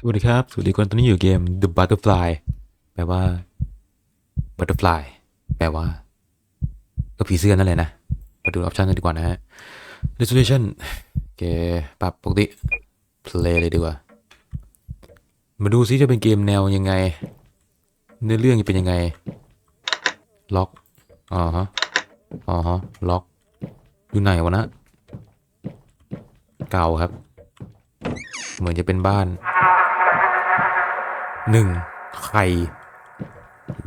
สวัสดีครับ สวัสดีคนตอนนี้อยู่เกม The Butterfly แปลว่า Butterfly แปลว่า ก็ผีเสื้อนั่นแหละนะ มาดูออปชันกันดีกว่านะฮะ Resolution เคปรับปกติ Play เลยดีกว่า มาดูซิจะเป็นเกมแนวยังไง เนื้อเรื่องจะเป็นยังไง ล็อก อ๋อฮะ อ๋อฮะ ล็อก อยู่ไหนวะนะ เก่าครับ เหมือนจะเป็นบ้าน หนึ่งไข่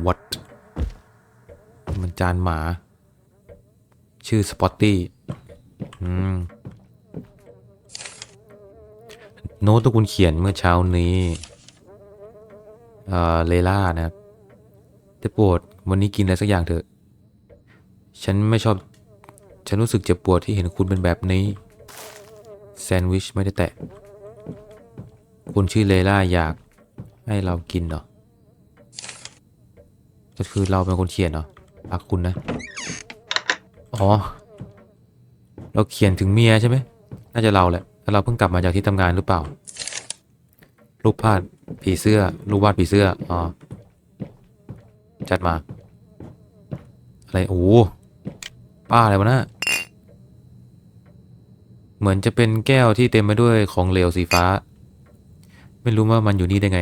วัดมันจานหมา ชื่อสปอตตี้โน้ตที่คุณเขียนเมื่อเช้านี้เอ่อเลล่านะครับได้โปรดวันนี้กินอะไรสักอย่างเถอะ ฉันไม่ชอบ ฉันรู้สึกเจ็บปวดที่เห็นคุณเป็นแบบนี้ แซนด์วิชไม่ได้แตะ คุณชื่อเลล่าอยาก ให้เรากินเหรอก็คือเราเป็นคนเขียนเหรอรักคุณนะ อ๋อ เราเขียนถึงเมียใช่ไหม น่าจะเราแหละแต่เราเพิ่งกลับมาจากที่ทำงานหรือเปล่า รูปภาพผีเสื้อ รูปวาดผีเสื้อ อ๋อ จัดมา อะไร โอ้ ป้าอะไรวะนะเหมือนจะเป็นแก้วที่เต็มไปด้วยของเหลวสีฟ้า ไม่รู้ว่ามันอยู่นี่ได้ไง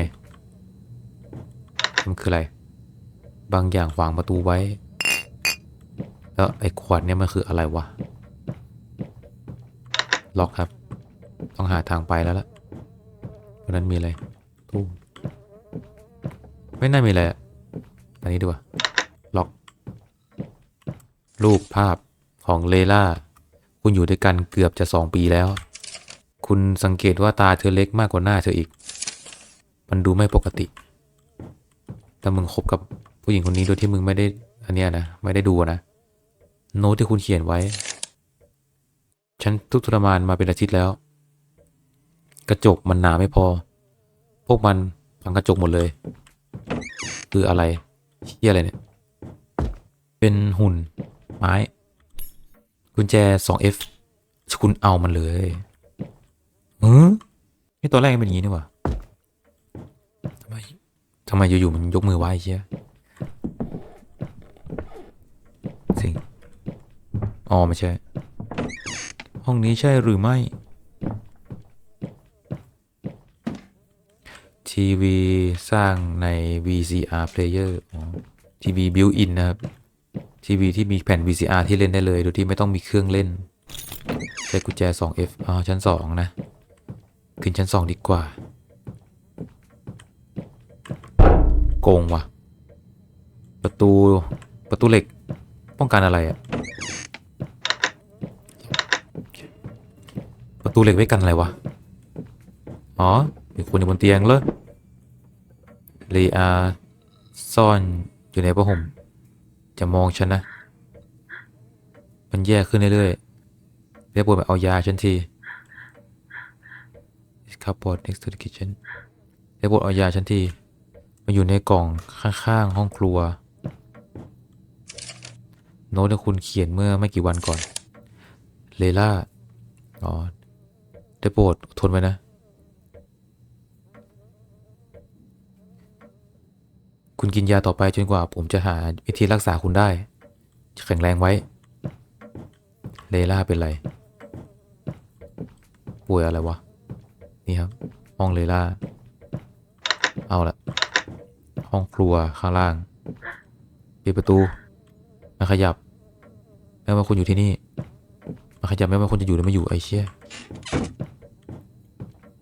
มันคืออะไร บางอย่างขวางประตูไว้ แล้วไอ้ขวดเนี่ยมันคืออะไรวะ ล็อกครับ ต้องหาทางไปแล้วล่ะเพราะนั้นมีอะไรตู้ไม่น่ามีอะไรอะอันนี้ดีกว่า ล็อก รูปภาพของเลล่า คุณอยู่ด้วยกันเกือบจะสองปีแล้ว คุณสังเกตว่าตาเธอเล็กมากกว่าหน้าเธออีก มันดูไม่ปกติ แต่มึงคบกับผู้หญิงคนนี้โดยที่มึงไม่ได้ อันเนี้ยนะ ไม่ได้ดูนะ โน้ตที่คุณเขียนไว้ ฉันทุกทรมานมาเป็นอาทิตย์แล้ว กระจกมันหนาไม่พอ พวกมันพังกระจกหมดเลย คืออะไรเชี่ยอะไรเนี่ย เป็นหุ่น ไม้ กุญแจ 2F คุณเอามันเลยเออนี่ตัวแรกเป็นอย่างนี้นี่หว่า ทำไมอยู่ๆมันยกมือไหว้เชี่ยสิงอ๋อไม่ใช่ ห้องนี้ใช่หรือไม่ ทีวีสร้างใน VCR player ทีวี built in นะครับ ทีวีที่มีแผ่น VCR ที่เล่นได้เลย โดยที่ไม่ต้องมีเครื่องเล่น ใช้กุญแจ 2F อ๋อชั้น 2 นะ ขึ้นชั้น 2 ดีกว่า โกงว่ะ ประตู ประตูเหล็ก ป้องกันอะไรอะประตูเหล็กไว้กันอะไรวะ อ๋อมีคนอยู่บนเตียงเลยเรีอาซ่อนอยู่ในผ้าห่ม จะมองฉันนะ มันแย่ขึ้นเรื่อยๆเรียกบทแบบเอายาฉันที cupboard next to the kitchen เรียกบทเอายาฉันที มันอยู่ในกล่องข้างๆห้องครัว โน้ตที่คุณเขียนเมื่อไม่กี่วันก่อน เลล่า อ๋อ ได้โปรดทนไว้นะ คุณกินยาต่อไปจนกว่าผมจะหาวิธีรักษาคุณได้ แข็งแรงไว้ เลล่าเป็นไร ป่วยอะไรวะ นี่ครับ ห้องเลล่า เอาละ ห้องครัวข้างล่างปิดประตูมาขยับแม้ว่าคุณอยู่ที่นี่มาขยับแม้ว่าคุณจะอยู่หรือไม่อยู่ไอ้เชี่ย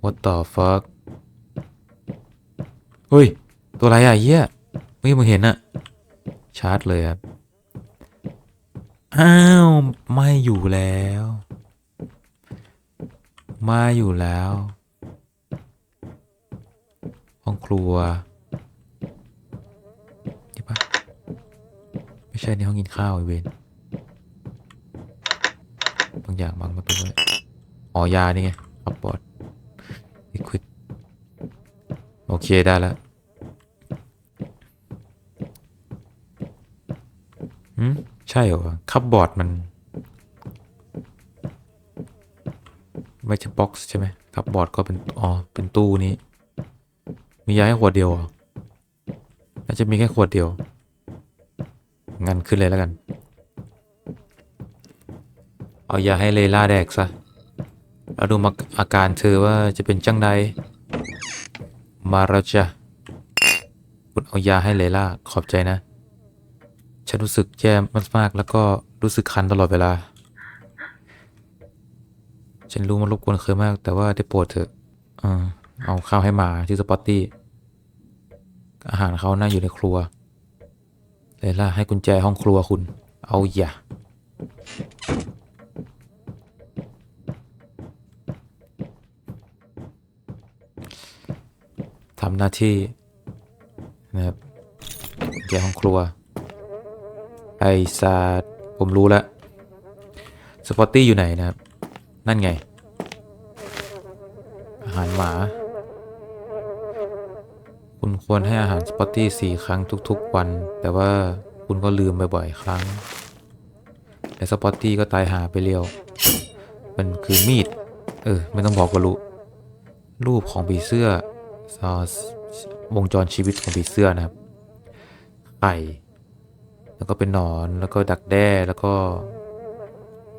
What the fuck เฮ้ย ตัวอะไรอะเหี้ยเมื่อกี้มึงเห็นอะชาร์จเลยครับ อ้าว ไม่อยู่แล้ว มาอยู่แล้ว ห้องครัวนี่ปะ ไม่ใช่ในห้องกินข้าวไอเวนบางอย่างบางประตูไว้อ๋อยานี่ไงขับบอดลิควิดโอเคได้แล้วหืมใช่เหรอคับบอร์ดมันไม่ใช่บ็อกซ์ใช่ไหมคับบอร์ดก็เป็นอ๋อเป็นตู้นี้ มียาแค่ขวดเดียวเหรอน่าจะมีแค่ขวดเดียว งั้นขึ้นเลยแล้วกัน เอายาให้เลล่าแดกซะแล้วดูมาอาการเธอว่าจะเป็นจังใด มาแล้วจ้ะคุณเอายาให้เลล่าขอบใจนะ ฉันรู้สึกแย่มากๆ แล้วก็รู้สึกคันตลอดเวลา ฉันรู้มันรบกวนเคยมาก แต่ว่าได้โปรดเถอะเออเอาข้าวให้หมาที่สปอตตี้ อาหารเขาน่าอยู่ในครัว เลล่าให้กุญแจห้องครัวคุณ เอาอย่าทำหน้าที่นะครับกุญแจห้องครัว ไอซาดผมรู้แล้วสปอตตี้อยู่ไหนนะครับ นั่นไง อาหารหมา ควรให้อาหารสปอตตี้สี่ครั้งทุกๆวัน แต่ว่าคุณก็ลืมบ่อยๆครั้ง และสปอตตี้ก็ตายหาไปเร็ว มันคือมีด เออ ไม่ต้องบอกก็รู้ รูปของผีเสื้อซอสวงจรชีวิตของผีเสื้อนะครับไข่แล้วก็เป็นหนอนแล้วก็ดักแด้แล้วก็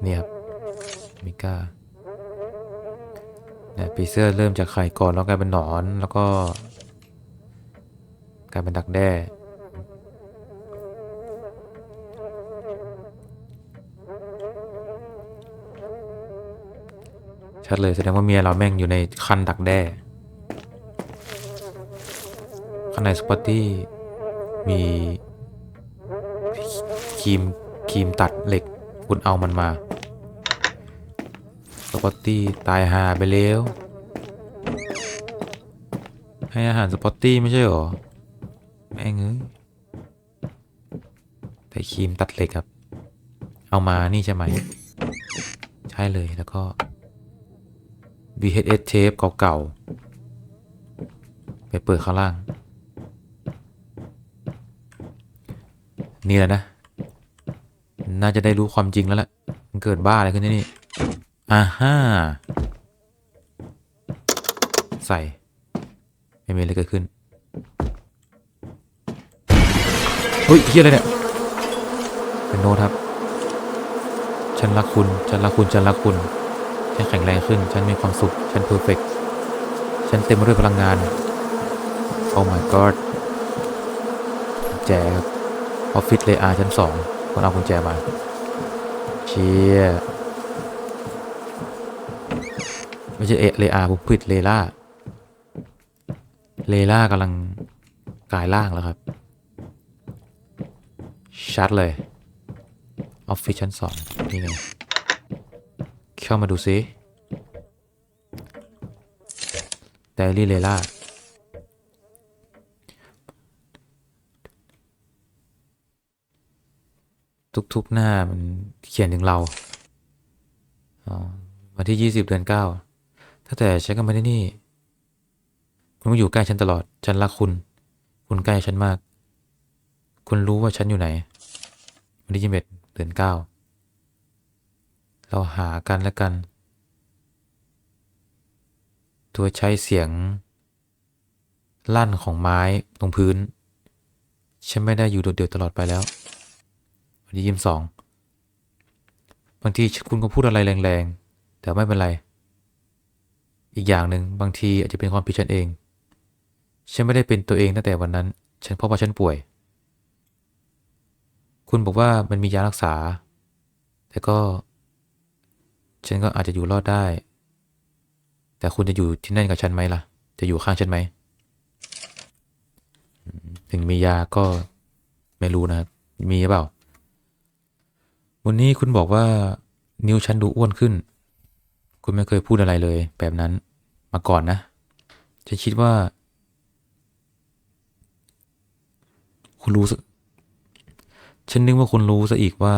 เนี่ยครับมิก้าเนี่ยผีเสื้อเริ่มจากไข่ก่อนแล้วกลายเป็นหนอนแล้วก็ กลายเป็นดักแด้ชัดเลยแสดงว่าเมียเราแม่งอยู่ในคันดักแด้ข้างในสปอตตี้มีครีมครีมตัดเหล็กคุณเอามันมาสปอตตี้ตายหาไปแล้ว ให้อาหารสปอตตี้ไม่ใช่หรอ แม่งเอ้ยแต่ ครีมตัดเหล็กครับ เอามานี่ใช่ไหม ใช่เลยแล้วก็ VHS เทปเก่าๆ ไปเปิดข้างล่าง นี่แหละนะ น่าจะได้รู้ความจริงแล้วแหละมันเกิดบ้าอะไรขึ้นที่นี่อ่าฮ่าใส่ ไม่มีอะไรเกิดขึ้น เฮ้ยเฮียอะไรเนี่ย โน้ตครับ ฉันรักคุณ ฉันรักคุณ ฉันรักคุณ ฉันแข็งแรงขึ้น ฉันมีความสุข ฉันเพอร์เฟกฉันเต็มไปด้วยพลังงาน โอ้ my god กุญแจครับออฟฟิศเลอาชั้นสองคนเอากุญแจมา เชียไม่ใช่เอเลอาผมผิดเลล่า เลล่ากำลังกลายร่างแล้วครับ ชัดเลย ออฟฟิศชั้นสองนี่ไง เข้ามาดูซิไดรี่เลล่าทุกๆหน้ามันเขียนถึงเราอ๋อวันที่ยี่สิบเดือนเก้าถ้าแต่ฉันก็มาที่นี่ คุณอยู่ใกล้ฉันตลอด ฉันรักคุณ คุณใกล้ฉันมาก คุณรู้ว่าฉันอยู่ไหน วันที่ยี่สิบเอ็ ดเดือนเก้าเราหากันและกันโดยใช้เสียง ลั่นของไม้ตรงพื้น ฉันไม่ได้อยู่โดดเดี่ยวตลอดไปแล้ว วันที่ยี่สิบสองบางทีคุณก็พูดอะไรแรงๆ แต่ไม่เป็นไร อีกอย่างหนึ่งบางทีอาจจะเป็นความผิดฉันเอง ฉันไม่ได้เป็นตัวเองตั้งแต่วันนั้น ฉันเพราะว่าฉันป่วย คุณบอกว่ามันมียารักษา แต่ก็ ฉันก็อาจจะอยู่รอดได้ แต่คุณจะอยู่ที่นั่นกับฉันไหมล่ะ จะอยู่ข้างฉันไหม ถึงมียาก็ไม่รู้นะครับ มีหรือเปล่า วันนี้คุณบอกว่านิ้วฉันดูอ้วนขึ้น คุณไม่เคยพูดอะไรเลย แบบนั้นมาก่อนนะ ฉันคิดว่า คุณรู้สึก ฉันนึกว่าคุณรู้ซะอีกว่า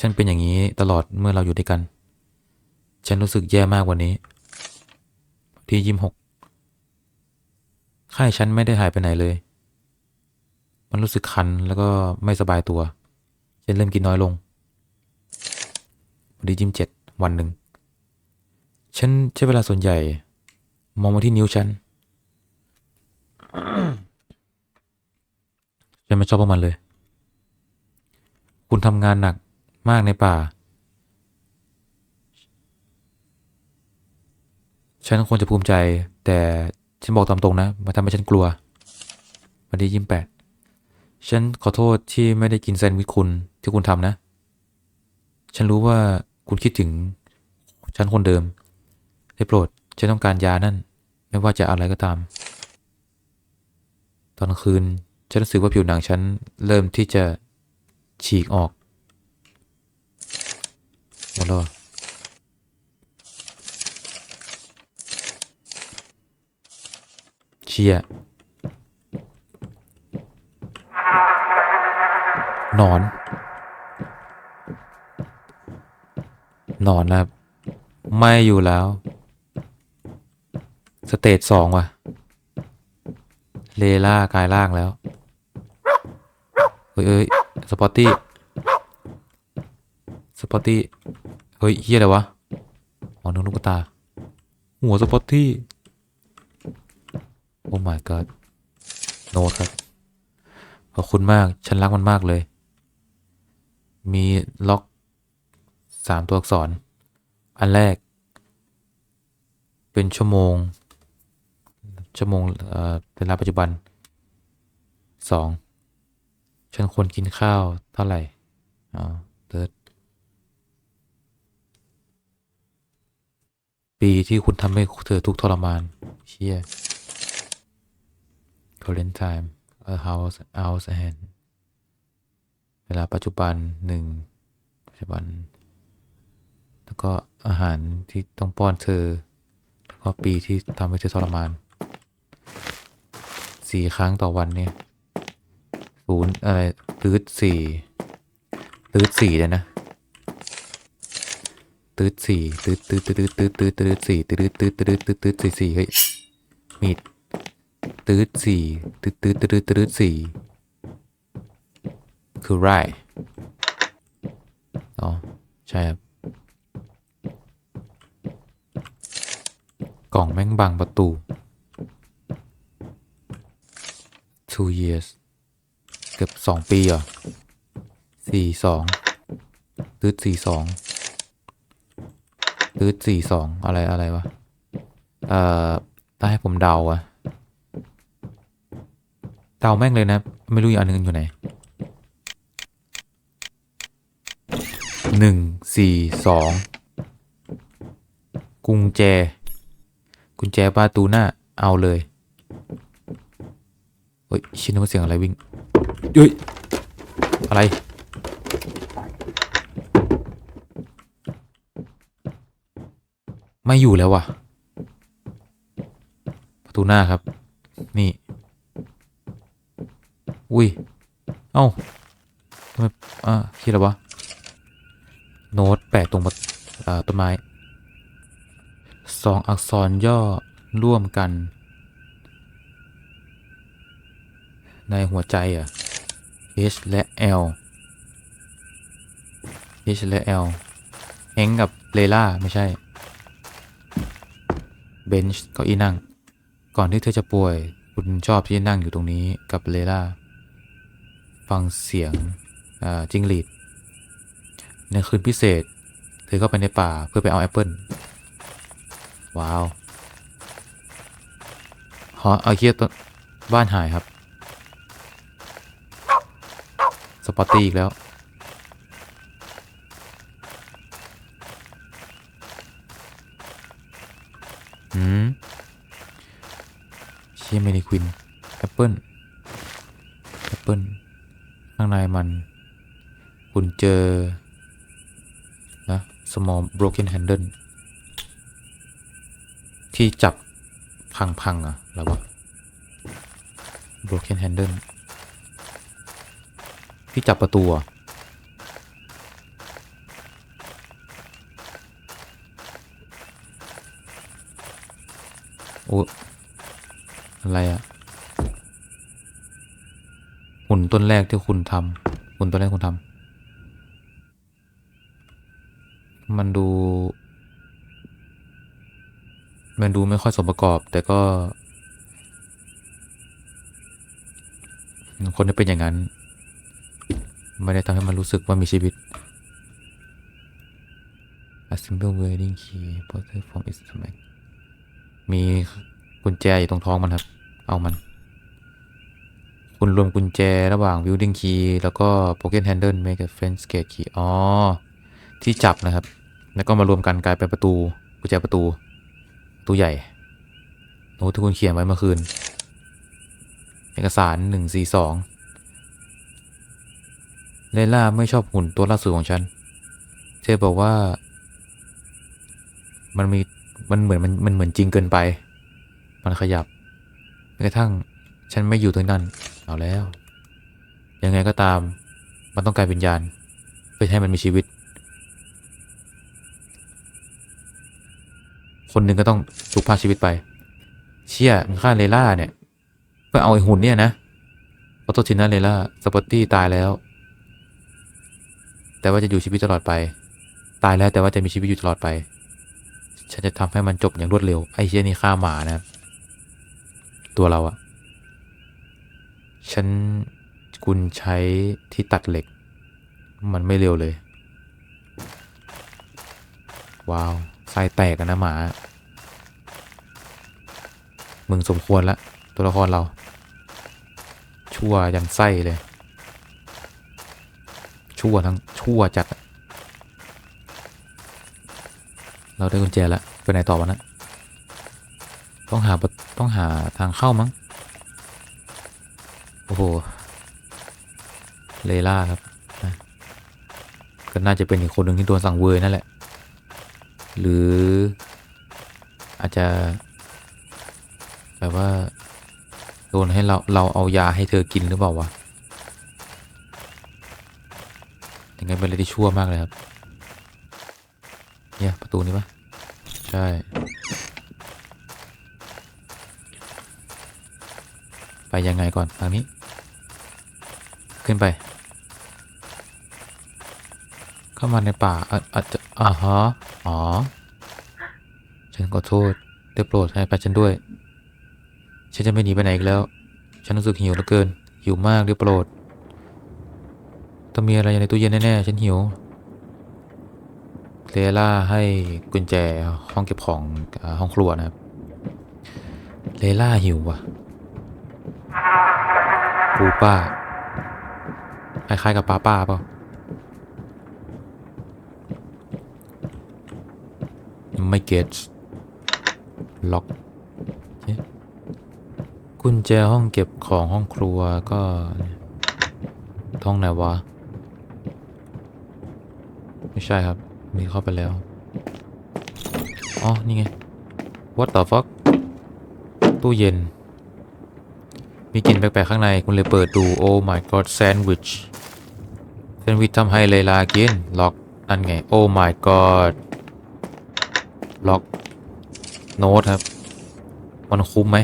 ฉันเป็นอย่างนี้ตลอดเมื่อเราอยู่ด้วยกัน ฉันรู้สึกแย่มากกว่านี้ ที่ยิมหกไข้ฉันไม่ได้หายไปไหนเลย มันรู้สึกคันแล้วก็ไม่สบายตัว ฉันเริ่มกินน้อยลงวันที่ยิมเจ็ดวันหนึ่ง ฉันใช้เวลาส่วนใหญ่ มองมาที่นิ้วฉันไม่ชอบพวกมันเลย คุณทำงานหนักมากในป่า ฉันควรจะภูมิใจ แต่ฉันบอกตามตรงนะมันทำให้ฉันกลัว วันที่ยี่สิบแปดฉันขอโทษที่ไม่ได้กินแซนด์วิชคุณที่คุณทำนะ ฉันรู้ว่าคุณคิดถึง ฉันคนเดิมได้โปรด ฉันต้องการยานั่น ไม่ว่าจะอะไรก็ตาม ตอนคืน ฉันรู้สึกว่าผิวหนังฉันเริ่มที่จะ ฉีกออกหมดแล้วอะเชียหนอนหนอนนะครับ ไม่อยู่แล้ว สเตจสองว่ะ เลล่ากายร่างแล้ว เฮ้ยเอ้ย ปอตตี้ สปอตตี้ เฮ้ยเฮียอะไรวะ อ๋อนึกลูกตา หัวสปอตตี้ โอ้ my god โนตครับ ขอบคุณมาก ฉันรักมันมากเลย มีล็อกสามตัวอักษร อันแรก เป็นชั่วโมง ชั่วโมงเอ่อเวลาปัจจุบันสอง ฉันควรกินข้าวเท่าไหร่ อ๋อเติร์ดปีที่คุณทำให้เธอทุกทรมาน เชี่ย current time a house hours ahead เวลาปัจจุบันหนึ่งปัจจุบัน แล้วก็อาหารที่ต้องป้อนเธอ แล้วก็ปีที่ทำให้เธอทรมานสี่ครั้งต่อวันเนี่ย ศูนย์อะไรตืดสี่ตืดสี่เลยนะตืดสี่ตืดตืดตืดตืดตืดตืดสี่ตืดตืดตืดตืดตืดสี่สี่เฮ้ยมีดตืดสี่ตืดตืดตืดตืดสี่คือไรอ๋อใช่ครับกล่องแม่งบังประตู two years เกือบสองปีเหรอสี่สองตืดสี่สองตืดสี่สองอะไรอะไรวะ เอ่อถ้าให้ผมเดาอะเดาแม่งเลยนะ ไม่รู้อีกอันนึงอยู่ไหนหนึ่งสี่สองกุญแจ กุญแจประตูหน้าเอาเลย เฮ้ย ชินว่าเสียงอะไรวิ่ง เฮ้ยอะไร ไม่อยู่แล้วว่ะ ประตูหน้าครับ นี่ อุ้ย เอ้าทำไมอ่าคิดอะไรวะ โน้ตแปะตรงประอ่าต้นไม้สองอักษรย่อร่วมกัน ในหัวใจอะ H และ L H และ L เฮงกับเลล่าไม่ใช่เบนช์เก้าอี้นั่ง ก่อนที่เธอจะป่วย คุณชอบที่นั่งอยู่ตรงนี้กับเลล่า ฟังเสียงจิงหรีด ในคืนพิเศษ เธอเข้าไปในป่าเพื่อไปเอาแอปเปิลว้าวฮอเอาเคียต้นบ้านหายครับ สปอตตี้อีกแล้ว หืมเชียเมนิควินแอปเปิลแอปเปิลข้างในมัน คุณเจอ นะ small broken handle ที่จับพังๆอะแล้ววะ broken handle ที่จับประตูอะโอ้อะไรอะหุ่นต้นแรกที่คุณทำหุ่นต้นแรกคุณทำมันดู มันดูไม่ค่อยสมประกอบ แต่ก็คนที่เป็นอย่างนั้น ไม่ได้ทำให้มันรู้สึกว่ามีชีวิต A simple wedding key ported from its stomach มีกุญแจอยู่ตรงท้องมันครับ เอามัน คุณรวมกุญแจระหว่าง building key แล้วก็ pocket handle make a fence gate key อ๋อ ที่จับนะครับ แล้วก็มารวมกันกลายเป็นประตู กุญแจประตู ประตูใหญ่โน้ตที่คุณเขียนไว้เมื่อคืน เอกสารหนึ่งสี่สอง เลล่าไม่ชอบหุ่นตัวล่าสุดของฉัน เธอบอกว่า มันมีมันเหมือนมันมันเหมือนจริงเกินไป มันขยับแม้กระทั่งฉันไม่อยู่ตรงนั้น เอาแล้ว ยังไงก็ตาม มันต้องกลายเป็นวิญญาณ เพื่อให้มันมีชีวิต คนหนึ่งก็ต้องถูกพาชีวิตไป เชี่ยมันฆ่าเลล่าเนี่ย เพื่อเอาไอ้หุ่นเนี่ยนะออโตชินาเลล่าสปอตตี้ตายแล้ว แต่ว่าจะอยู่ชีวิตตลอดไป ตายแล้วแต่ว่าจะมีชีวิตอยู่ตลอดไป ฉันจะทำให้มันจบอย่างรวดเร็ว ไอ้เชี่ยนี่ฆ่าหมานะ ตัวเราอะฉันคุณใช้ที่ตัดเหล็ก มันไม่เร็วเลย ว้าวไส้แตกกันนะหมา มึงสมควรละ ตัวละครเรา ชั่วยันไส้เลย ชั่วทั้งชั่วจัด เราได้กุญแจแล้วไปไหนต่อวะนะต้องหาต้องหาทางเข้ามั้ง โอ้โห เลล่าครับนะก็น่าจะเป็นอีกคนหนึ่งที่โดนสั่งเวยนั่นแหละ หรืออาจจะแบบว่า โดนให้เราเราเอายาให้เธอกินหรือเปล่าวะ ยังไงเป็นอะไรที่ชั่วมากเลยครับ เนี่ย ประตูนี้ปะใช่ ไปยังไงก่อนทางนี้ ขึ้นไป เข้ามาในป่าอาอาจจะอ่าฮะอ๋อ ฉันขอโทษได้โปรดให้ไปฉันด้วย ฉันจะไม่หนีไปไหนอีกแล้ว ฉันรู้สึกหิวเหลือเกินหิวมากได้โปรด ต้องมีอะไรอยู่ในตู้เย็นแน่ๆ ฉันหิวเลล่าให้กุญแจห้องเก็บของอห้องครัวนะครับเลล่าหิวว่ะปูป้าคล้ายๆกับป้าป้าเปล่าไม่เก็ตล็อกกุญแจห้องเก็บของห้องครัวก็ท้องไหนวะ ไม่ใช่ครับ มีเข้าไปแล้ว อ๋อ นี่ไง what the fuck ตู้เย็น มีกลิ่นแปลกๆข้างใน คุณเลยเปิดดู oh my god sandwich แซนด์วิชทำให้เลลากิน ล็อก นั่นไง oh my god ล็อก โน้ตครับ มันคุ้มไหม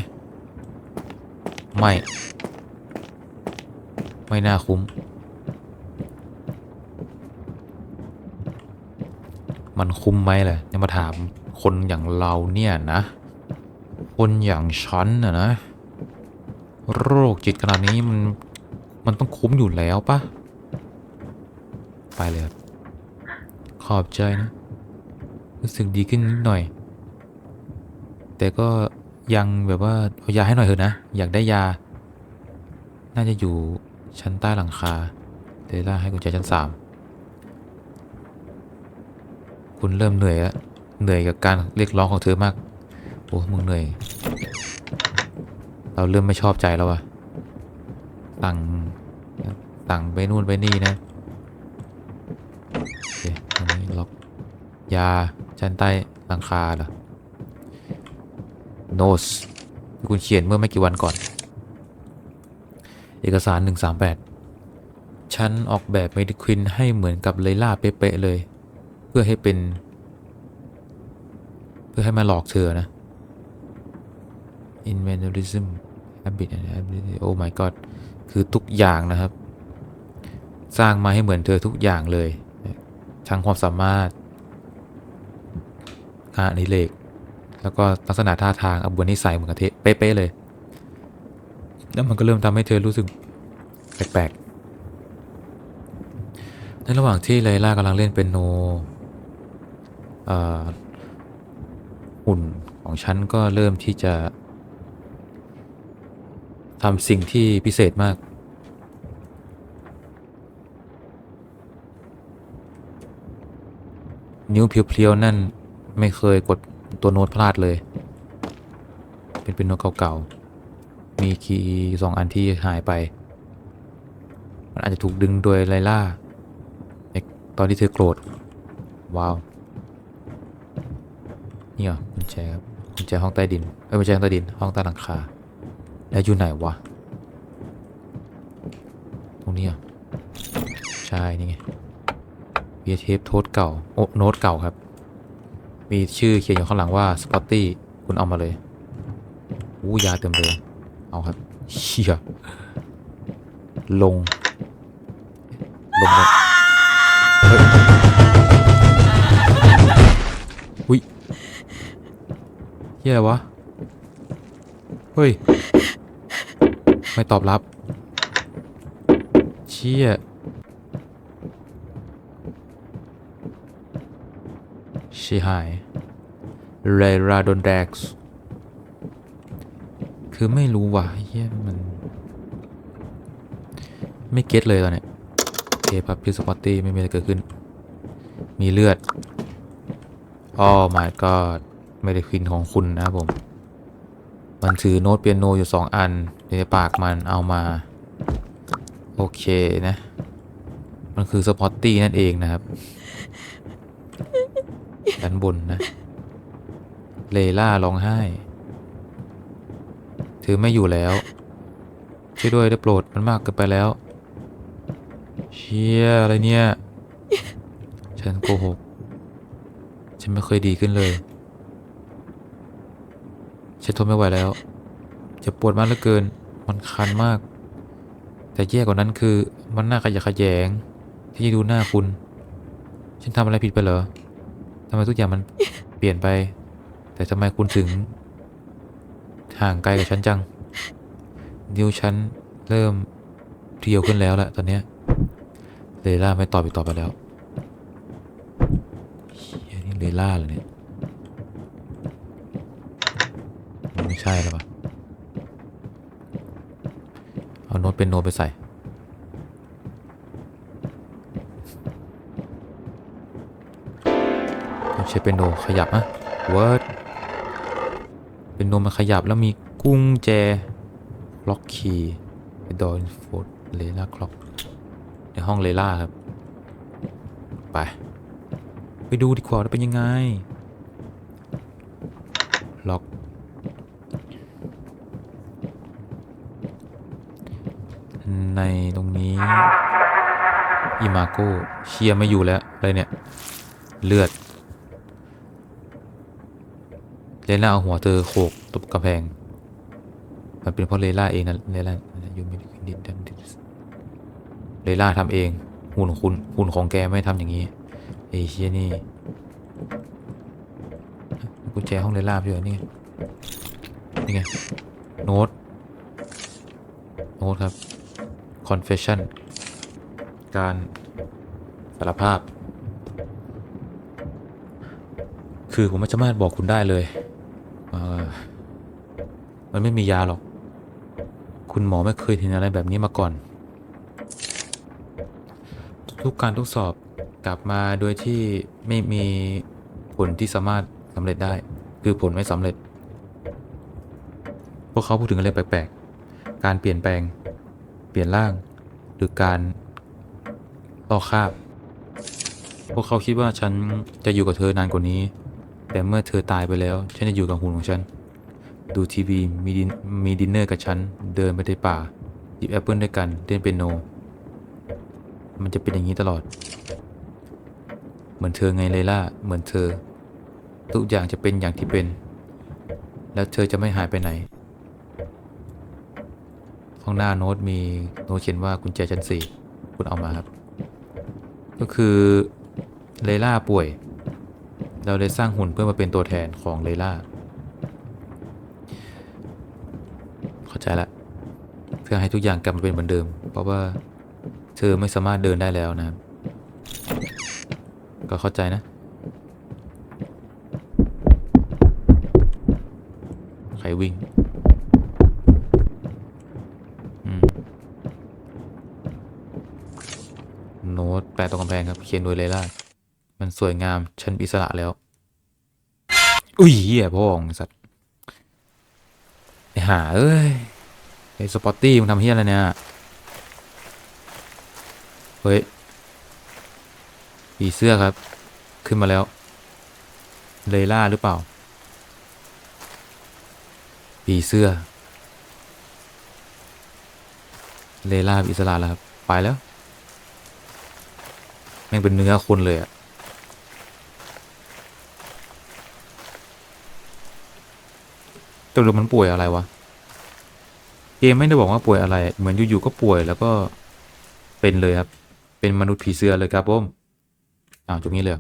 ไม่ ไม่น่าคุ้ม มันคุ้มไหมล่ะเนี่ยมาถามคนอย่างเราเนี่ยนะ คนอย่างฉันนะนะ โรคจิตขนาดนี้มัน มันต้องคุ้มอยู่แล้วปะไปเลยครับ ขอบใจนะ รู้สึกดีขึ้นนิดหน่อย แต่ก็ยังแบบว่าเอายาให้หน่อยเถอะนะ อยากได้ยา น่าจะอยู่ชั้นใต้หลังคาเดล่าให้กุญแจชั้นสาม คุณเริ่มเหนื่อยแล้วเหนื่อยกับการเรียกร้องของเธอมาก โอ้มึงเหนื่อย เราเริ่มไม่ชอบใจแล้วอะสั่งสั่งไปนู่นไปนี่นะโอเคตรงนี้ล็อกยาชั้นใต้หลังคาเหรอโนสคุณเขียนเมื่อไม่กี่วันก่อน เอกสาร 138 ฉันออกแบบเมดิควินให้เหมือนกับเลล่าเป๊ะๆเลย เพื่อให้เป็น เพื่อให้มาหลอกเธอนะ inventorism habit and habit oh my god คือทุกอย่างนะครับ สร้างมาให้เหมือนเธอทุกอย่างเลยทั้งความสามารถงานอดิเรกแล้วก็ลักษณะท่าทางอบวนนิสัยเหมือนกับเป๊ะๆเลย แล้วมันก็เริ่มทำให้เธอรู้สึกแปลกๆในระหว่างที่ไลล่ากำลังเล่นเป็นโน หุ่นของฉันก็เริ่มที่จะทำสิ่งที่พิเศษมาก นิ้วเพียวๆนั่นไม่เคยกดตัวโน้ตพลาดเลย เป็นเป็นโน้ตเก่าๆ มีคีย์สองอันที่หายไป มันอาจจะถูกดึงโดยไลล่าในตอนที่เธอโกรธ ว้าว นี่เหรอกุญแจครับกุญแจห้องใต้ดินเอ้ยไม่ใช่ห้องใต้ดิน ห้องใต้หลังคาแล้วอยู่ไหนวะตรงนี้เหรอใช่นี่ไงเบียเทปโทษเก่าโอ้โน้ตเก่าครับ มีชื่อเขียนอยู่ข้างหลังว่าสปอตตี้คุณเอามาเลยอู้ยาเต็มเลย เอาครับเชี่ยลง ลงเลย อะไรวะ เฮ้ย ไม่ตอบรับ เชี่ยชิหายเรราโดนแดกส์คือไม่รู้ว่ะเฮียมัน ไม่เก็ตเลยตอนเนี้ยโอเคพับพิสปอตตี้ไม่มีอะไรเกิดขึ้น มีเลือดอ๋อ my god ไม่ได้ควินของคุณนะครับผม มันถือโน้ตเปียโนอยู่สองอันในปากมันเอามา โอเคนะ มันคือสปอตตี้นั่นเองนะครับด้านบนนะ เลล่าร้องไห้เธอไม่อยู่แล้ว ช่วยด้วยได้โปรดมันมากเกินไปแล้ว เชี่ยอะไรเนี่ย ฉันโกหก ฉันไม่เคยดีขึ้นเลย ฉันทนไม่ไหวแล้วจะปวดมากเหลือเกิน มันคันมาก แต่แย่กว่านั้นคือมันหน่าขยะแขยง ที่ดูหน้าคุณ ฉันทำอะไรผิดไปเหรอทำไมทุกอย่างมันเปลี่ยนไป แต่ทำไมคุณถึง ห่างไกลกับฉันจัง นิ้วฉันเริ่มเรียวขึ้นแล้วแหละตอนเนี้ยเลล่าไม่ตอบอีกต่อไปแล้วเฮียนี่เลล่าเหรเนี่ย ใช่แล้วปะเอาโน้ตเป็นโนตไปใส่ ใช้เป็นโนขยับนะเวิร์ดเป็นโนมันขยับแล้วมีกุ้งแจล็อกคีย์ดอยโฟดเลล่าคล็อกในห้องเลล่าครับ ไป ไปดูดีกว่าว่าเป็นยังไง ล็อก ในตรงนี้อิมาโก้เชียไม่อยู่แล้วอะไรเนี่ย เลือดเลล่าเอาหัวเธอโขกตบกำแพง มันเป็นเพราะเลล่าเองนะเลล่ายูมิดิดันดิสเลล่าทำเอง หุ่นของคุณหุ่นของแกไม่ทำอย่างนี้เอเชียนี่กุญแจห้องเลล่าพี่เหรอนี่นี่ไงโน้ตโน้ตครับ confession การสารภาพ คือผมไม่สามารถบอกคุณได้เลย มันไม่มียาหรอก คุณหมอไม่เคยเห็นอะไรแบบนี้มาก่อน ทุกการทดสอบกลับมาโดยที่ไม่มีผลที่สามารถสำเร็จได้ คือผลไม่สำเร็จ พวกเขาพูดถึงอะไรแปลกๆ การเปลี่ยนแปลง เปลี่ยนร่าง หรือการลอกคาบ พวกเขาคิดว่าฉันจะอยู่กับเธอนานกว่านี้ แต่เมื่อเธอตายไปแล้ว ฉันจะอยู่กับหุ่นของฉัน ดูทีวีมีดินมีดินเนอร์กับฉัน เดินไปในป่าหยิบแอปเปิลด้วยกันเล่นเปียโน มันจะเป็นอย่างนี้ตลอด เหมือนเธอไงเลล่าเหมือนเธอ ทุกอย่างจะเป็นอย่างที่เป็น แล้วเธอจะไม่หายไปไหน ข้างหน้าโน้ตมีโน้ตเขียนว่ากุญแจชั้นสี่คุณเอามาครับ ก็คือเลล่าป่วย เราเลยสร้างหุ่นเพื่อมาเป็นตัวแทนของเลล่าเข้าใจละเพื่อให้ทุกอย่างกลับมาเป็นเหมือนเดิม เพราะว่าเธอไม่สามารถเดินได้แล้วนะครับ ก็เข้าใจนะใครวิ่ง อืม โน้ ตแปะตรงกำแพงครับเขียนโดยเลล่ามันสวยงามฉันอิสระแล้ว อุ้ยเหี้ยพ่อของสัตว์ไอหาเอ้ยไอสปอตตี้มึงทำเฮี้ยอะไรเนี่ยเฮ้ยผีเสื้อครับ ขึ้นมาแล้ว เลล่าหรือเปล่าผีเสื้อ เลล่าอิสระแล้วครับ ไปแล้ว แม่งเป็นเนื้อคนเลยอะตกลงมันป่วยอะไรวะ เกมไม่ได้บอกว่าป่วยอะไร เหมือนอยู่ๆก็ป่วยแล้วก็เป็นเลยครับ เป็นมนุษย์ผีเสื้อเลยครับผมอ้าวจุงนี้เลย